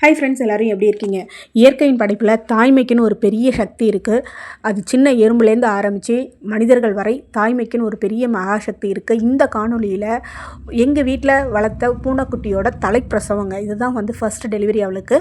Hi friends எல்லோரும் எப்படி இருக்கீங்க? இயற்கையின் படைப்பில் தாய்மைக்குன்னு ஒரு பெரிய சக்தி இருக்குது அது சின்ன எறும்புலேருந்து ஆரம்பித்து மனிதர்கள் வரை தாய்மைக்குன்னு ஒரு பெரிய மகாசக்தி இருக்குது இந்த காணொளியில் எங்கள் வீட்டில் வளர்த்த பூனைக்குட்டியோட தலைப்பிரசவங்க இதுதான் வந்து ஃபர்ஸ்ட் டெலிவரி அவளுக்கு.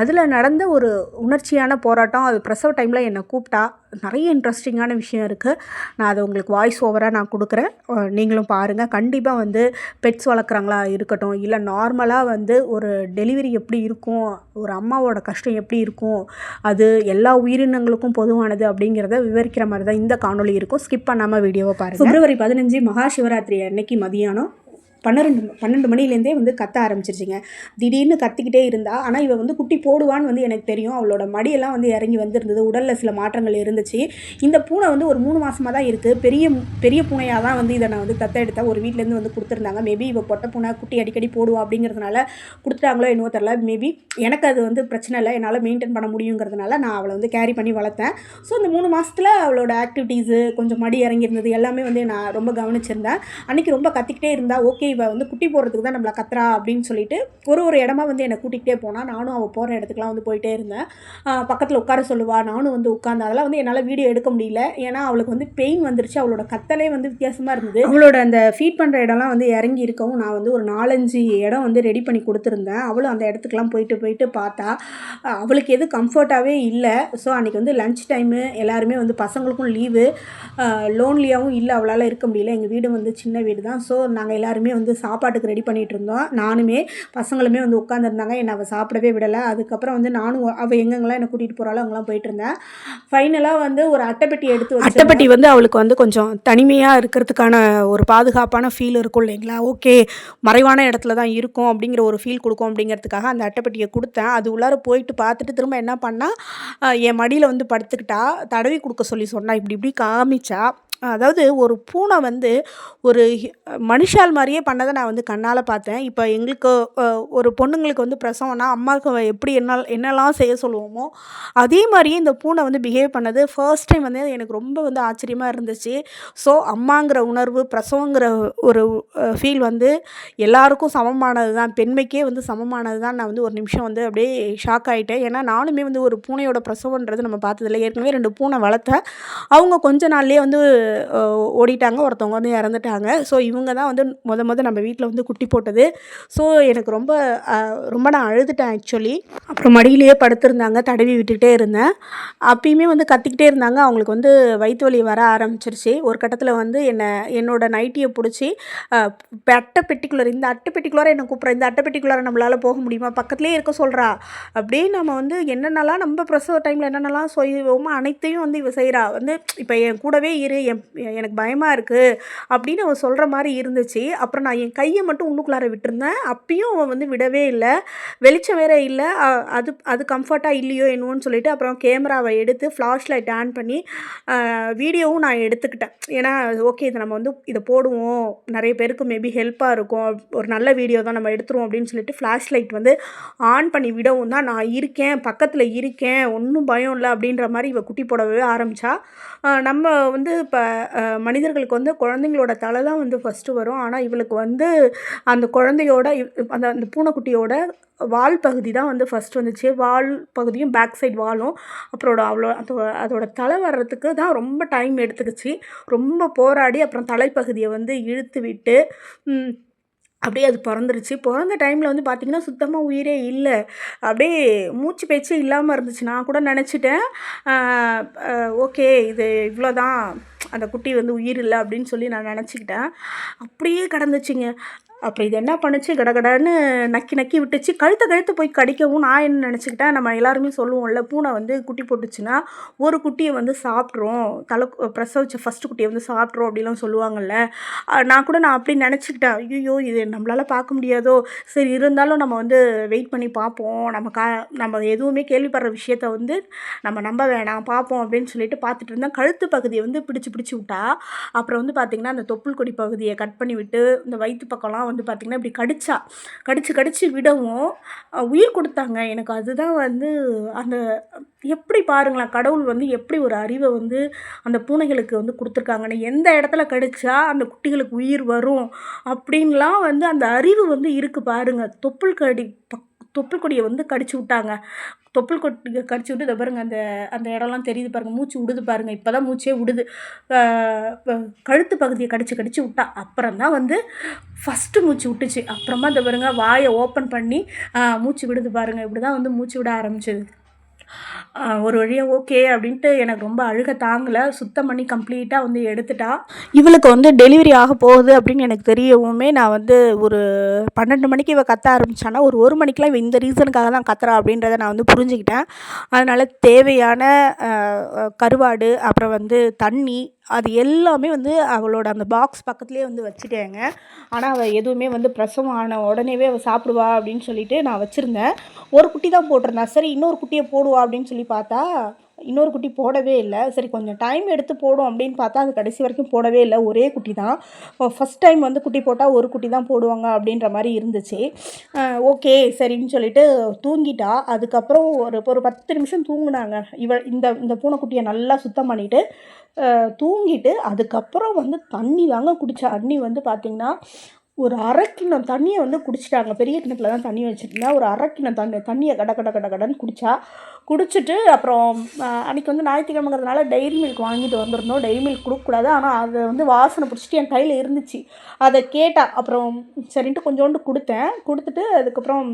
அதில் நடந்த ஒரு உணர்ச்சியான போராட்டம் அது பிரசவ டைமில் என்னை கூப்பிட்டா. நிறைய இன்ட்ரெஸ்டிங்கான விஷயம் இருக்குது நான் அதை உங்களுக்கு வாய்ஸ் ஓவராக நான் கொடுக்குறேன். நீங்களும் பாருங்கள் கண்டிப்பாக வந்து பெட்ஸ் வளர்க்குறாங்களா இருக்கட்டும் இல்லை நார்மலாக வந்து ஒரு டெலிவரி எப்படி இருக்கும் ஒரு அம்மாவோட கஷ்டம் எப்படி இருக்கும்? அது எல்லா உயிரினங்களுக்கும் பொதுவானது அப்படிங்கிறத விவரிக்கிற மாதிரி தான் இந்த காணொளி இருக்கும். ஸ்கிப் பண்ணாமல் வீடியோவை பாருங்கள் பிப்ரவரி பதினஞ்சு மகா சிவராத்திரி அன்னைக்கு மதியானம் பன்னிரெண்டு பன்னெண்டு மணிலேருந்தே வந்து கத்த ஆரம்பிச்சிருச்சுங்க. திடீர்னு கத்திக்கிட்டே இருந்தா ஆனால் இவள் வந்து குட்டி போடுவான்னு வந்து எனக்கு தெரியும். அவளோட மடியெல்லாம் வந்து இறங்கி வந்திருந்தது உடலில் சில மாற்றங்கள் இருந்துச்சு. இந்த பூனை வந்து ஒரு மூணு மாதமாக தான் இருக்குது பெரிய பெரிய பூனையாக தான் வந்து இதை நான் வந்து தத்த எடுத்தேன் ஒரு வீட்டிலேருந்து வந்து கொடுத்துருந்தாங்க. மேபி இவள் பொட்டை பூனை குட்டி அடிக்கடி போடுவா அப்படிங்கிறதுனால கொடுத்துட்டாங்களோ என்னவோ தெரில மேபி எனக்கு அது வந்து பிரச்சனை இல்லை. என்னால் மெயின்டைன் பண்ண முடியுங்கிறதுனால நான் அவளை வந்து கேரி பண்ணி வளர்த்தேன். ஸோ இந்த மூணு மாதத்தில் அவளோட ஆக்டிவிட்டீஸு கொஞ்சம் மடி இறங்கியிருந்தது எல்லாமே வந்து நான் ரொம்ப கவனிச்சிருந்தேன். அன்றைக்கி ரொம்ப கத்திக்கிட்டே இருந்தால் ஓகே இவ வந்து குட்டி போடுறதுக்கு தான் நம்மளை கத்துறா அப்படின்னு சொல்லிட்டு ஒரு ஒரு இடமா வந்து என்னை கூட்டிகிட்டே போனால் நானும் அவள் போகிற இடத்துக்குலாம் வந்து போயிட்டே இருந்தேன். பக்கத்தில் உட்கார சொல்லுவாள் நானும் வந்து உட்காந்து அதெல்லாம் வந்து என்னால் வீடியோ எடுக்க முடியல. ஏன்னா அவளுக்கு வந்து பெயின் வந்துருச்சு. அவளோட கத்தலே வந்து வித்தியாசமாக இருந்தது. அவளோட அந்த ஃபீட் பண்ணுற இடம்லாம் வந்து இறங்கி இருக்கவும் நான் வந்து ஒரு நாலஞ்சு இடம் வந்து ரெடி பண்ணி கொடுத்துருந்தேன். அவளும் அந்த இடத்துக்குலாம் போயிட்டு போயிட்டு பார்த்தா அவளுக்கு எது கம்ஃபர்ட்டாகவே இல்லை. ஸோ அன்றைக்கி வந்து லஞ்ச் டைமு எல்லாருமே வந்து பசங்களுக்கும் லீவு லோன்லியாகவும் இல்லை. அவளால் இருக்க முடியல. எங்கள் வீடு வந்து சின்ன வீடு தான் ஸோ நாங்கள் எல்லாருமே வந்து சாப்பாட்டுக்கு ரெடி பண்ணிகிட்டு இருந்தோம். நானுமே பசங்களுமே வந்து உட்காந்துருந்தாங்க என்னை அவள் சாப்பிடவே விடலை. அதுக்கப்புறம் வந்து நானும் அவள் எங்கெங்கெல்லாம் என்னை கூட்டிகிட்டு போகிறாளோ அவங்களாம் போயிட்டு இருந்தேன். ஃபைனலாக வந்து ஒரு அட்டைப்பெட்டி எடுத்து அட்டைப்பெட்டி வந்து அவளுக்கு வந்து கொஞ்சம் தனிமையாக இருக்கிறதுக்கான ஒரு பாதுகாப்பான ஃபீல் இருக்கும் இல்லைங்களா? ஓகே மறைவான இடத்துல தான் இருக்கும் அப்படிங்கிற ஒரு ஃபீல் கொடுக்கும் அப்படிங்கிறதுக்காக அந்த அட்டைப்பெட்டியை கொடுத்தேன். அது உள்ளார போயிட்டு பார்த்துட்டு திரும்ப என்ன பண்ணா என் மடியில் வந்து படுத்துக்கிட்டா தடவி கொடுக்க சொல்லி சொன்னால் இப்படி இப்படி காமிச்சா. அதாவது ஒரு பூனை வந்து ஒரு மனுஷால் மாதிரியே பண்ணதை நான் வந்து கண்ணால் பார்த்தேன். இப்போ எங்களுக்கு ஒரு பொண்ணுங்களுக்கு வந்து பிரசவம்னா அம்மாவுக்கு எப்படி என்ன என்னெல்லாம் செய்ய சொல்லுவோமோ அதே மாதிரியே இந்த பூனை வந்து பிஹேவ் பண்ணது ஃபர்ஸ்ட் டைம் வந்து எனக்கு ரொம்ப வந்து ஆச்சரியமாக இருந்துச்சு. ஸோ அம்மாங்கிற உணர்வு பிரசவங்கிற ஒரு ஃபீல் வந்து எல்லாருக்கும் சமமானது தான். பெண்மைக்கே வந்து சமமானது தான். நான் வந்து ஒரு நிமிஷம் வந்து அப்படியே ஷாக் ஆகிட்டேன் ஏன்னா நானுமே வந்து ஒரு பூனையோட பிரசவன்றது நம்ம பார்த்ததில்ல. ஏற்கனவே ரெண்டு பூனை வளர்த்தேன். அவங்க கொஞ்ச நாள்லேயே வந்து ஓடிட்டாங்க. ஒருத்தவங்க வந்து இறந்துட்டாங்க. ஸோ இவங்க தான் வந்து முத முத நம்ம வீட்டில் வந்து குட்டி போட்டது. ஸோ எனக்கு ரொம்ப ரொம்ப நான் அழுதுட்டேன் ஆக்சுவலி அப்புறம் மடியிலேயே படுத்திருந்தாங்க தடவி விட்டுக்கிட்டே இருந்தேன். அப்பயுமே வந்து கத்திக்கிட்டே இருந்தாங்க. அவங்களுக்கு வந்து வயிற்று வலி வர ஆரம்பிச்சிருச்சு. ஒரு கட்டத்தில் வந்து என்னை என்னோடய நைட்டியை பிடிச்சி அட்டை பெட்டிக்குலர் இந்த அட்டை பெட்டிக்குள்ளார என்னை கூப்பிட்றேன் இந்த அட்டை பெட்டிக்குள்ளார நம்மளால் போக முடியுமா? பக்கத்துலேயே இருக்க சொல்கிறா அப்படியே நம்ம வந்து என்னென்னலாம் நம்ம பிரசவ டைமில் என்னென்னலாம் செய்வோமோ அனைத்தையும் வந்து இவ செய்கிறா வந்து இப்போ என் கூடவே இரு. என் எனக்கு பயமாக இருக்குது அப்படின்னு அவன் சொல்கிற மாதிரி இருந்துச்சு. அப்புறம் நான் என் கையை மட்டும் உள்ளுக்குள்ளார விட்டுருந்தேன். அப்பயும் அவன் வந்து விடவே இல்லை. வெளிச்சம் வேற இல்லை. அது அது கம்ஃபர்ட்டாக இல்லையோ என்னவோன்னு சொல்லிட்டு அப்புறம் கேமராவை எடுத்து ஃப்ளாஷ் லைட் ஆன் பண்ணி வீடியோவும் நான் எடுத்துக்கிட்டேன். ஏன்னா ஓகே இதை நம்ம வந்து இதை போடுவோம். நிறைய பேருக்கு மேபி ஹெல்ப்பாக இருக்கும். ஒரு நல்ல வீடியோ தான் நம்ம எடுத்துருவோம் அப்படின்னு சொல்லிட்டு ஃப்ளாஷ் லைட் வந்து ஆன் பண்ணி விடவும் தான் நான் இருக்கேன். பக்கத்தில் இருக்கேன். ஒன்றும் பயம் இல்லை அப்படின்ற மாதிரி இவ குட்டி போடவே ஆரம்பித்தா நம்ம வந்து இப்போ மனிதர்களுக்கு வந்து குழந்தைங்களோட தலை தான் வந்து ஃபஸ்ட்டு வரும். ஆனால் இவளுக்கு வந்து அந்த குழந்தையோட அந்த அந்த பூனைக்குட்டியோட வால் பகுதி தான் வந்து ஃபஸ்ட் வந்துச்சு. வால் பகுதியும் பேக் சைடு வாலும். அப்புறம் அவ்வளோ அது அதோட தலை வர்றதுக்கு தான் ரொம்ப டைம் எடுத்துக்கிச்சு. ரொம்ப போராடி அப்புறம் தலைப்பகுதியை வந்து இழுத்து விட்டு அப்படியே அது பிறந்துருச்சு. பிறந்த டைமில் வந்து பார்த்திங்கன்னா சுத்தமாக உயிரே இல்லை. அப்படியே மூச்சு பேச்சு இல்லாமல் இருந்துச்சு. நான் கூட நினச்சிட்டேன். ஓகே இது இவ்வளோதான் அந்த குட்டி வந்து உயிர் இல்லை அப்படின்னு சொல்லி நான் நினச்சிக்கிட்டேன். அப்படியே கடந்துச்சுங்க. அப்புறம் இது என்ன பண்ணுச்சு? கடகடன்னு நக்கி நக்கி விட்டுச்சு. கழுத்தை கழுத்து போய் கடிக்கவும் நான் என்ன நினச்சிக்கிட்டேன்? நம்ம எல்லாருமே சொல்லுவோம்ல பூனை வந்து குட்டி போட்டுச்சுன்னா ஒரு குட்டியை வந்து சாப்பிட்ரும் தலை பிரசவிச்ச ஃபஸ்ட்டு குட்டியை வந்து சாப்பிட்ரும் அப்படிலாம் சொல்லுவாங்கல்ல. நான் கூட நான் அப்படி நினச்சிக்கிட்டேன். ஐயோ இது நம்மளால் பார்க்க முடியாதோ? சரி இருந்தாலும் நம்ம வந்து வெயிட் பண்ணி பார்ப்போம். நம்ம கா நம்ம எதுவுமே கேள்விப்படுற விஷயத்த வந்து நம்ம நம்ப வேணாம் பார்ப்போம் அப்படின்னு சொல்லிட்டு பார்த்துட்டு இருந்தேன். கழுத்து பகுதியை வந்து பிடிச்சி பிடிச்சி விட்டா அப்புறம் வந்து பார்த்திங்கன்னா அந்த தொப்புள் கொடி பகுதியை கட் பண்ணி விட்டு இந்த வயிற்று பக்கம்லாம் வந்து பார்த்திங்கன்னா இப்படி கடிச்சா கடிச்சு கடிச்சு விடவும் உயிர் கொடுத்தாங்க. எனக்கு அதுதான் வந்து அந்த எப்படி பாருங்களேன் கடவுள் வந்து எப்படி ஒரு அறிவை வந்து அந்த பூனைகளுக்கு வந்து கொடுத்துருக்காங்கன்னு. எந்த இடத்துல கடிச்சா அந்த குட்டிகளுக்கு உயிர் வரும் அப்படின்லாம் வந்து அந்த அறிவு வந்து இருக்குது பாருங்கள் தொப்புள் கடி பக் தொப்புள் கொடியை வந்து கடிச்சு விட்டாங்க. தொப்புள் கொடி கடிச்சு விட்டு இதை அந்த அந்த இடம்லாம் தெரியுது பாருங்கள் மூச்சு விடுது பாருங்க இப்போ தான் மூச்சே விடுது. கழுத்து பகுதியை கடிச்சு கடிச்சு விட்டா அப்புறம் தான் வந்து ஃபஸ்ட்டு மூச்சு விட்டுச்சு. அப்புறமா இந்த பாருங்கள் வாயை ஓப்பன் பண்ணி மூச்சு விடுது பாருங்க இப்படி தான் வந்து மூச்சு விட ஆரம்பிச்சது. ஒரு வழியாக ஓகே அப்படின்ட்டு எனக்கு ரொம்ப அழுக தாங்கலை. சுத்தம் பண்ணி கம்ப்ளீட்டாக வந்து எடுத்துட்டா. இவளுக்கு வந்து டெலிவரி ஆக போகுது அப்படின்னு எனக்கு தெரியவுமே நான் வந்து ஒரு பன்னெண்டு மணிக்கு இவள் கத்த ஆரம்பித்தானா ஒரு ஒரு மணிக்கெலாம் இவன் இந்த ரீசனுக்காக தான் கத்துறா அப்படின்றத நான் வந்து புரிஞ்சுக்கிட்டேன். அதனால் தேவையான கருவாடு அப்புறம் வந்து தண்ணி அது எல்லாமே வந்து அவளோட அந்த பாக்ஸ் பக்கத்துலேயே வந்து வச்சுட்டேங்க. ஆனால் அவள் எதுவுமே வந்து பிரசவம் ஆன உடனேவே அவள் சாப்பிடுவா அப்படின்னு சொல்லிட்டு நான் வச்சுருந்தேன். ஒரு குட்டி தான் போட்டிருந்தா. சரி இன்னொரு குட்டியை போடுவா அப்படின்னு சொல்லி பார்த்தா இன்னொரு குட்டி போடவே இல்லை. சரி கொஞ்சம் டைம் எடுத்து போடும் அப்படின்னு பார்த்தா அது கடைசி வரைக்கும் போடவே இல்லை. ஒரே குட்டி தான். ஃபஸ்ட் டைம் வந்து குட்டி போட்டால் ஒரு குட்டி தான் போடுவாங்க அப்படின்ற மாதிரி இருந்துச்சு. ஓகே சரின்னு சொல்லிட்டு தூங்கிட்டா. அதுக்கப்புறம் ஒரு ஒரு பத்து நிமிஷம் தூங்கினாங்க. இவ இந்த இந்த பூனைக்குட்டியை நல்லா சுத்தம் பண்ணிவிட்டு தூங்கிட்டு அதுக்கப்புறம் வந்து தண்ணி தாங்க குடித்தா அண்ணி வந்து பார்த்திங்கன்னா ஒரு அரைக்கிணம் தண்ணியை வந்து குடிச்சிட்டாங்க. பெரிய கிணத்துல தான் தண்ணி வச்சுருந்தேன். ஒரு அரைக்கிணம் தண்ணி தண்ணியை கட கட கட கடன்னு குடித்தா குடிச்சிட்டு அப்புறம் அன்றைக்கி வந்து ஞாயிற்றுக்கிழமைங்கிறதுனால டெய்ரி மில்க் வாங்கிட்டு வந்திருந்தோம். டெய்ரி மில்க் கொடுக்கக்கூடாது. ஆனால் அதை வந்து வாசனை பிடிச்சிட்டு என் கையில் இருந்துச்சு. அதை கேட்டால் அப்புறம் சரின்ட்டு கொஞ்சோண்டு கொடுத்தேன். கொடுத்துட்டு அதுக்கப்புறம்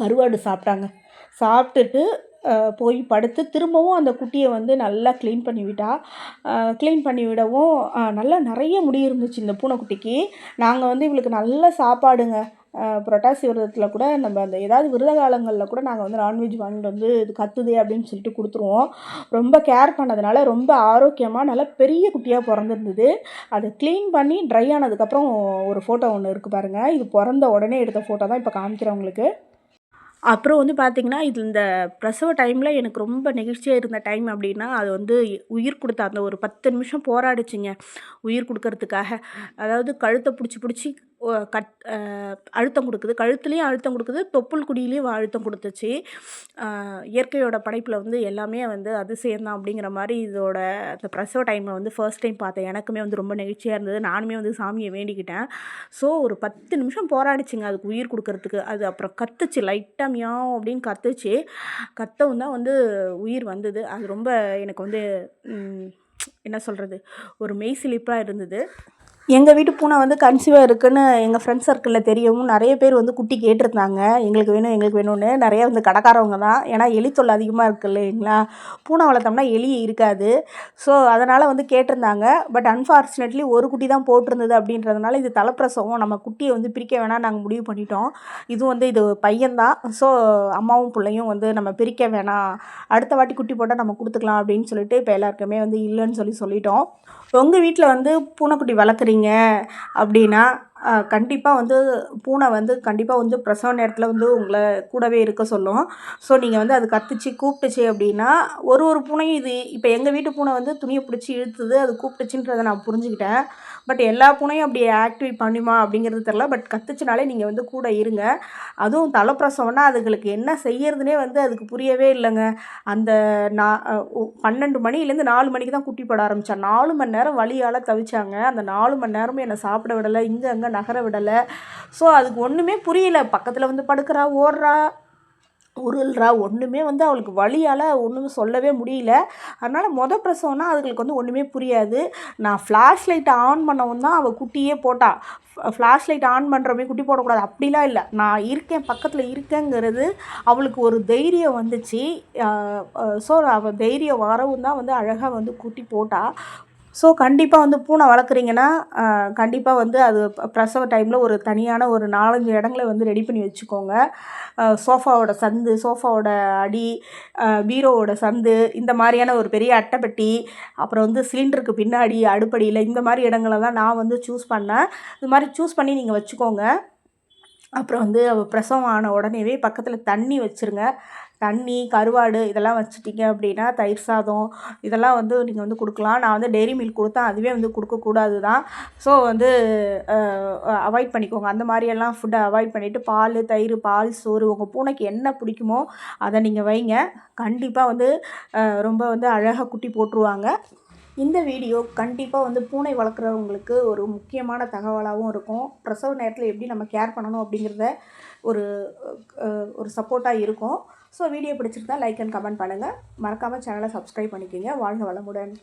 கருவாடு சாப்பிட்டாங்க. சாப்பிட்டுட்டு போய் படுத்து திரும்பவும் அந்த குட்டியை வந்து நல்லா க்ளீன் பண்ணிவிட்டா. க்ளீன் பண்ணி விடவும் நல்லா நிறைய முடி இருந்துச்சு இந்த பூனைக்குட்டிக்கு. நாங்கள் வந்து இவளுக்கு நல்ல சாப்பாடுங்க. புரட்டாசி விரதத்தில் கூட நம்ம அந்த ஏதாவது விரத காலங்களில் கூட நாங்கள் வந்து நான்வெஜ் வாங்கிட்டு வந்து இது கத்துதே அப்படின்னு சொல்லிட்டு கொடுத்துருவோம். ரொம்ப கேர் பண்ணதுனால ரொம்ப ஆரோக்கியமாக நல்லா பெரிய குட்டியாக பிறந்திருந்தது. அதை க்ளீன் பண்ணி ட்ரை ஆனதுக்கப்புறம் ஒரு ஃபோட்டோ ஒன்று இருக்குது பாருங்கள் இது பிறந்த உடனே எடுத்த ஃபோட்டோ தான் இப்போ காமிக்கிறேன் உங்களுக்கு. அப்புறம் வந்து பார்த்திங்கன்னா இது இந்த பிரசவ டைமில் எனக்கு ரொம்ப நெகிழ்ச்சியாக இருந்த டைம் அப்படின்னா அது வந்து உயிர் கொடுத்த அந்த ஒரு பத்து நிமிஷம் போராடிச்சிங்க. உயிர் கொடுக்கறதுக்காக. அதாவது கழுத்தை பிடிச்சி பிடிச்சி கட் அழுத்தம் கொடுக்குது. கழுத்துலேயும் அழுத்தம் கொடுக்குது. தொப்புள் குடியிலையும் அழுத்தம் கொடுத்துச்சு. இயற்கையோட படைப்பில் வந்து எல்லாமே வந்து அதிசயம்தான் அப்படிங்கிற மாதிரி இதோட அந்த பிரசவ டைமில் வந்து ஃபர்ஸ்ட் டைம் பார்த்தேன். எனக்குமே வந்து ரொம்ப நெகிழ்ச்சியாக இருந்தது. நானுமே வந்து சாமியை வேண்டிக்கிட்டேன். ஸோ ஒரு பத்து நிமிஷம் போராடிச்சுங்க. அதுக்கு உயிர் கொடுக்கறதுக்கு. அது அப்புறம் கத்துச்சு. லைட்டாக மியாவ் அப்படின்னு கத்துச்சு. கத்தவும் தான் வந்து உயிர் வந்தது. அது ரொம்ப எனக்கு வந்து என்ன சொல்கிறது ஒரு மெய் சிலிப்பாக இருந்தது. எங்கள் வீட்டு பூனை வந்து கன்சீவாக இருக்குன்னு எங்கள் ஃப்ரெண்ட்ஸ் சர்க்கிளில் தெரியவும் நிறைய பேர் வந்து குட்டி கேட்டிருந்தாங்க. எங்களுக்கு வேணும் எங்களுக்கு வேணும்னு. நிறைய வந்து கடைக்காரவங்க தான். ஏன்னா எலி தொல்லை அதிகமாக இருக்கு இல்லைங்களா? பூனை வளர்த்தோம்னா எலி இருக்காது. ஸோ அதனால் வந்து கேட்டிருந்தாங்க. பட் அன்ஃபார்ச்சுனேட்லி ஒரு குட்டி தான் போட்டிருந்தது அப்படின்றதுனால இது தலைப்பிரசவம். நம்ம குட்டியை வந்து பிரிக்க வேணாம் நாங்கள் முடிவு பண்ணிட்டோம். இது வந்து இது பையன்தான் ஸோ அம்மாவும் பிள்ளையும் வந்து நம்ம பிரிக்க வேணாம். அடுத்த வாட்டி குட்டி போட்டால் நம்ம கொடுத்துக்கலாம் அப்படின்னு சொல்லிட்டு இப்போ எல்லாருக்குமே வந்து இல்லைன்னு சொல்லி சொல்லிட்டோம். உங்கள் வீட்டில் வந்து பூனைக்குட்டி வளர்க்குறீங்க. அப்படின்னா கண்டிப்பாக வந்து பூனை வந்து கண்டிப்பாக வந்து பிரசவ நேரத்தில் வந்து உங்களை கூடவே இருக்க சொல்லும். ஸோ நீங்கள் வந்து அது கத்துச்சு கூப்பிட்டுச்சு அப்படின்னா ஒரு ஒரு பூனையும் இது இப்போ எங்கள் வீட்டு பூனை வந்து துணியை பிடிச்சி இழுத்துது அது கூப்பிட்டுச்சுன்றதை நான் புரிஞ்சுக்கிட்டேன். பட் எல்லா பூனையும் அப்படி ஆக்டிவேட் பண்ணுமா அப்படிங்கிறது தெரில பட் கத்துச்சுனாலே நீங்கள் வந்து கூட இருங்க. அதுவும் தலைப்பிரசவம்னா அதுங்களுக்கு என்ன செய்யறதுனே வந்து அதுக்கு புரியவே இல்லைங்க. அந்த நான் பன்னெண்டு மணிலேருந்து நாலு மணிக்கு தான் குட்டி போட ஆரம்பித்தா நாலு மணி நேரம் வழியால் தவிச்சாங்க. அந்த நாலு மணி நேரமும் என்னை சாப்பிட விடலை இங்கே அங்கே நகர விடலை. ஸோ அதுக்கு ஒன்றுமே புரியல. பக்கத்தில் வந்து படுக்கிறா ஓடுறா உருள்றா ஒன்றுமே வந்து அவளுக்கு வலியால் ஒன்றுமே சொல்லவே முடியல. அதனால் மொதல் பிரசவம்னா அதுங்களுக்கு வந்து ஒன்றுமே புரியாது. நான் ஃப்ளாஷ் லைட்டை ஆன் பண்ணவும் தான் அவள் குட்டியே போட்டா. ஃப்ளாஷ் லைட் ஆன் பண்ணுறமே குட்டி போடக்கூடாது. அப்படிலாம் இல்லை. நான் இருக்கேன் பக்கத்தில் இருக்கேங்கிறது அவளுக்கு ஒரு தைரியம் வந்துச்சு. ஸோ அவள் தைரியம் வரவும் தான் வந்து அழகாக வந்து குட்டி போட்டா. ஸோ கண்டிப்பாக வந்து பூனை வளர்க்குறீங்கன்னா கண்டிப்பாக வந்து அது பிரசவ டைமில் ஒரு தனியான ஒரு நாலஞ்சு இடங்களை வந்து ரெடி பண்ணி வச்சுக்கோங்க. சோஃபாவோட சந்து சோஃபாவோட அடி பீரோவோட சந்து இந்த மாதிரியான ஒரு பெரிய அட்டைப்பெட்டி அப்புறம் வந்து சிலிண்டருக்கு பின்னாடி அடுப்படியில் இந்த மாதிரி இடங்களை தான் நான் வந்து சூஸ் பண்ணேன். இது மாதிரி சூஸ் பண்ணி நீங்கள் வச்சுக்கோங்க. அப்புறம் வந்து பிரசவம் ஆன உடனேவே பக்கத்தில் தண்ணி வச்சுருங்க. தண்ணி கருவாடு இதெல்லாம் வச்சுட்டிங்க அப்படின்னா தயிர் சாதம் இதெல்லாம் வந்து நீங்கள் வந்து கொடுக்கலாம். நான் வந்து டெய்ரி மில்க் கொடுத்தேன் அதுவே வந்து கொடுக்கக்கூடாது தான் ஸோ வந்து அவாய்ட் பண்ணிக்கோங்க. அந்த மாதிரியெல்லாம் ஃபுட்டை அவாய்ட் பண்ணிவிட்டு பால் தயிர் பால் சோறு உங்கள் பூனைக்கு என்ன பிடிக்குமோ அதை நீங்கள் வைங்க. கண்டிப்பாக வந்து ரொம்ப வந்து அழகாக குட்டி போட்டுருவாங்க. இந்த வீடியோ கண்டிப்பாக வந்து பூனை வளர்க்குறவங்களுக்கு ஒரு முக்கியமான தகவலாகவும் இருக்கும். பிரசவ நேரத்தில் எப்படி நம்ம கேர் பண்ணணும் அப்படிங்கிறத ஒரு ஒரு சப்போர்ட்டாக இருக்கும். ஸோ வீடியோ பிடிச்சிருந்தா லைக் அண்ட் கமெண்ட் பண்ணுங்கள் மறக்காமல் சேனலை சப்ஸ்கிரைப் பண்ணிக்கோங்க. வாழ்க வளமுடன்.